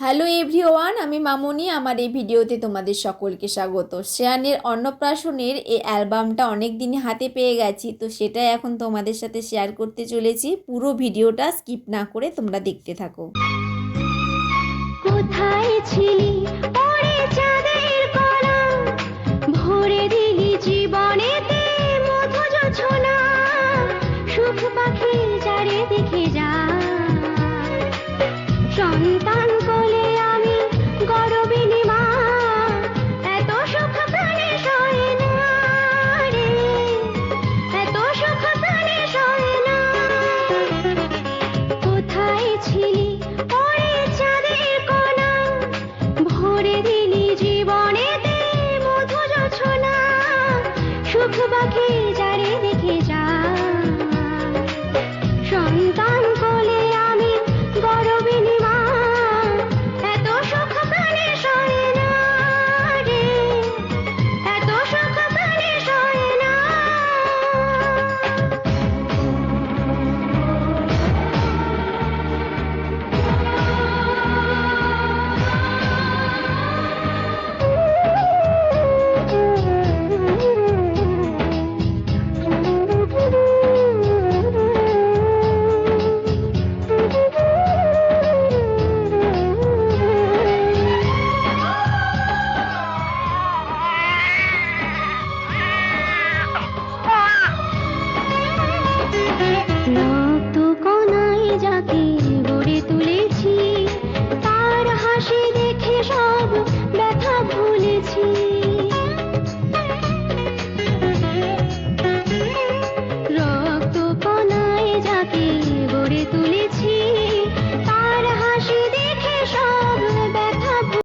Hello everyone, আমি মামনি। আমার এই ভিডিওতে তোমাদের সকলকে স্বাগত। শ্রেয়ানের অন্নপ্রাশনের এই অ্যালবামটা অনেক দিন হাতে পেয়ে গেছি, তো সেটা এখন তোমাদের সাথে শেয়ার করতে চলেছি। পুরো ভিডিওটা স্কিপ না করে তোমরা দেখতে থাকো। কোথায় সন্তান ছিলি পরে চাঁদের কণা ভরে দিলি জীবনেতে মধুর ছনা সুখ বাকি「のとこないじゃき」